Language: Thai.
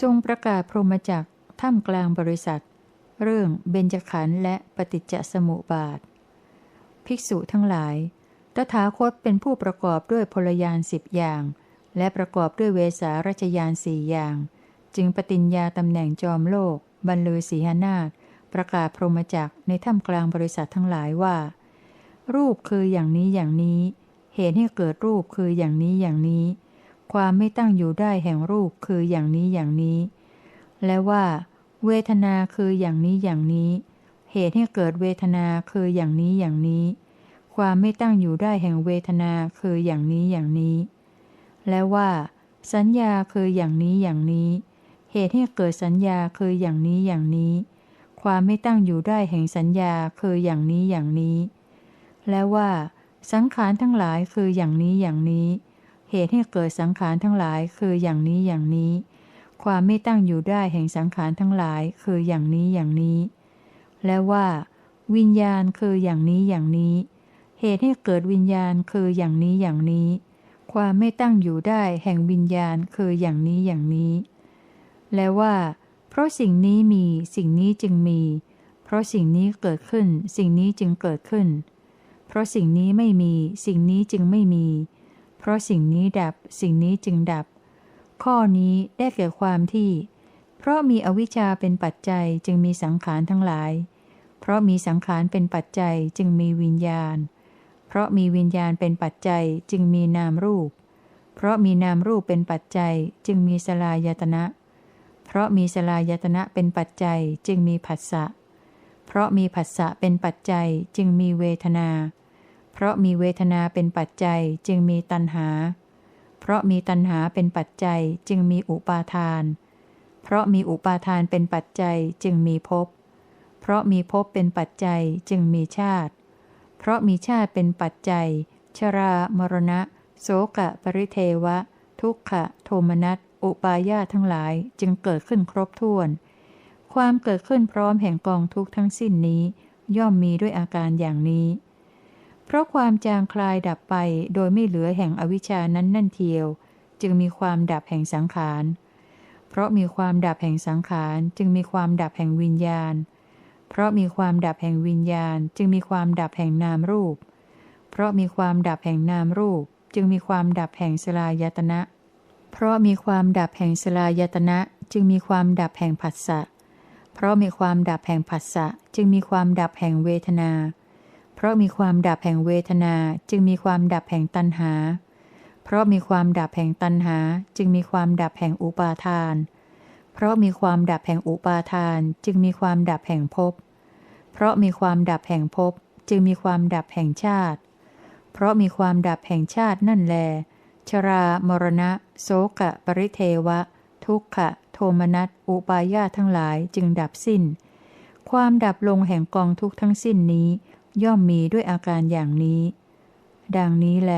ทรงประกาศพรหมจักรท่ามกลางบริษัท เรื่องเบญจขันธ์และปฏิจจสมุปบาท ภิกษุทั้งหลาย ตถาคตเป็นผู้ประกอบด้วยพลยานสิบอย่าง และประกอบด้วยเวสารัชยานสี่อย่าง จึงปฏิญญาตำแหน่งจอมโลก บรรลือศีหนาถประกาศพรหมจักรในถ้ำกลางบริษัททั้งหลายว่า รูปคืออย่างนี้อย่างนี้ เหตุให้เกิดรูปคืออย่างนี้อย่างนี้ ความไม่ตั้งอยู่ได้แห่งรูปคืออย่างนี้อย่างนี้ และว่า เวทนาคืออย่างนี้อย่างนี้ เหตุให้เกิดเวทนาคืออย่างนี้อย่างนี้ ความไม่ตั้งอยู่ได้แห่งเวทนาคืออย่างนี้อย่างนี้ และว่า สัญญาคืออย่างนี้อย่างนี้ เหตุให้เกิดสัญญาคืออย่างนี้อย่างนี้ ความไม่ตั้งอยู่ได้แห่งสัญญาคืออย่างนี้อย่างนี้ และว่า สังขารทั้งหลายคืออย่างนี้อย่างนี้ ตุให้เกิดสังขารทั้งหลายคืออย่างนี้อย่างนี้ ความไม่ตั้งอยู่ได้แห่งสังขารทั้งหลายคืออย่างนี้อย่างนี้ และว่า วิญญาณคืออย่างนี้อย่างนี้ เหตุให้เกิดวิญญาณคืออย่างนี้อย่างนี้ ความไม่ตั้งอยู่ได้แห่งวิญญาณคืออย่างนี้อย่างนี้ และว่า เพราะสิ่งนี้มีสิ่งนี้จึงมี เพราะสิ่งนี้เกิดขึ้น สิ่งนี้จึงเกิดขึ้น เพราะสิ่งนี้ไม่มี สิ่งนี้จึงไม่มี ราะสิ่งนี้ดับสิ่งนี้จึงดับ ข้อนี้ได้แก่ความที่ เพราะมีอวิชชาเป็นปัจจัยจึงมีสังขารทั้งหลาย เพราะมีสังขารเป็นปัจจัยจึงมีวิญญาณ เพราะมีวิญญาณเป็นปัจจัยจึงมีนามรูป เพราะมีนามรูปเป็นปัจจัยจึงมีสลายตนะ เพราะมีสลายตนะเป็นปัจจัยจึงมีผัสสะ เพราะมีผัสสะเป็นปัจจัยจึงมีเวทนาเพราะมีเวทนาเป็นปัจจัยจึงมีตัณหา เพราะมีตัณหาเป็นปัจจัยจึงมีอุปาทาน เพราะมีอุปาทานเป็นปัจจัยจึงมีภพ เพราะมีภพเป็นปัจจัยจึงมีชาติ เพราะมีชาติเป็นปัจจัย ชรา มรณะ โสกะ ปริเทวะ ทุกขะ โทมนัส อุปาญาทั้งหลายจึงเกิดขึ้นครบถ้วน ความเกิดขึ้นพร้อมแห่งกองทุกทั้งสิ้นนี้ ย่อมมีด้วยอาการอย่างนี้ เพราะความจางคลายดับไปโดยไม่เหลือแห่งอวิชานั้นนั่นเทียว จึงมีความดับแห่งสังขาร เพราะมีความดับแห่งสังขารจึงมีความดับแห่งวิญญาณ เพราะมีความดับแห่งวิญญาณ จึงมีความดับแห่งนามรูป เพราะมีความดับแห่งนามรูป จึงมีความดับแห่งสลายตนะ เพราะมีความดับแห่งสลายตนะจึงมีความดับแห่งผัสสะ เพราะมีความดับแห่งผัสสะจึงมีความดับแห่งเวทนาเราะมีความดับแห่งเวทนาจึงมีความดับแห่งตัณหา เพราะมีความดับแห่งตัณหา จึงมีความดับแห่งอุปาทาน เพราะมีความดับแห่งอุปาทาน จึงมีความดับแห่งภพ เพราะมีความดับแห่งภพ จึงมีความดับแห่งชาติ เพราะมีความดับแห่งชาตินั่นแล ชรา มรณะ โสกะ ปริเทวะ ทุกขะ โทมนัส อุปาญาทั้งหลายจึงดับสิ้น ความดับลงแห่งกองทุกทั้งสิ้นนี้ ย่อมมีด้วยอาการอย่างนี้ ดังนี้แล